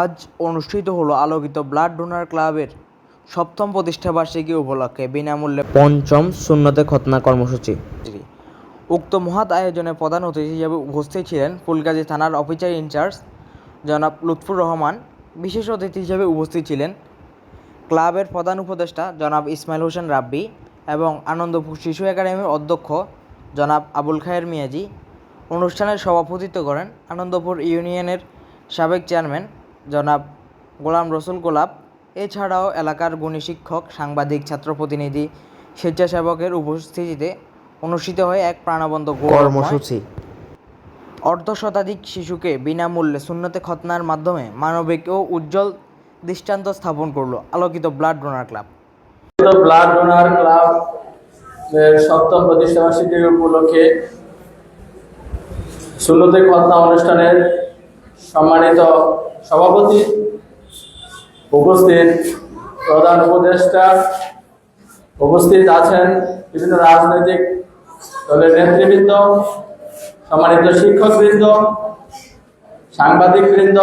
আজ অনুষ্ঠিত হলো আলোকিত ব্লাড ডোনার ক্লাবের সপ্তম প্রতিষ্ঠাবার্ষিকী উপলক্ষে বিনামূল্যে পঞ্চম শূন্যতে খতনা কর্মসূচি। উক্ত মহৎ আয়োজনে প্রধান অতিথি হিসেবে উপস্থিত ছিলেন ফুলগাজী থানার অফিসার ইনচার্জ জনাব লুৎফুর রহমান। বিশেষ অতিথি হিসেবে উপস্থিত ছিলেন ক্লাবের প্রধান উপদেষ্টা জনাব ইসমাইল হোসেন রাব্বি এবং আনন্দপুর শিশু একাডেমির অধ্যক্ষ জনাব আবুল খায়ের মিয়াজি। অনুষ্ঠানের সভাপতিত্ব করেন আনন্দপুর ইউনিয়নের সাবেক চেয়ারম্যান জনাব গোলাম রসুল গোলাপ এছাড়াও এলাকার গুণী শিক্ষক সাংবাদিক ছাত্র প্রতিনিধি স্বেচ্ছাসেবকের উপস্থিতিতে অনুষ্ঠিত হয় এক প্রাণবন্ত কর্মসূচি। অর্ধ শতাধিক শিশুকে বিনামূল্যে শূন্যতে খতনার মাধ্যমে মানবিক ও উজ্জ্বল দৃষ্টান্ত স্থাপন করল আলোকিত blood donor club. Blood donor club এর সপ্তম প্রতিষ্ঠাবার্ষিকীর উপলক্ষে ষোলোতে খতনা অনুষ্ঠানের সম্মানিত সভাপতি উপস্থিত প্রধান উপদেষ্টা উপস্থিত আছেন বিভিন্ন রাজনৈতিক দলের নেতৃবৃন্দ সম্মানিত শিক্ষকবৃন্দ সাংবাদিকবৃন্দ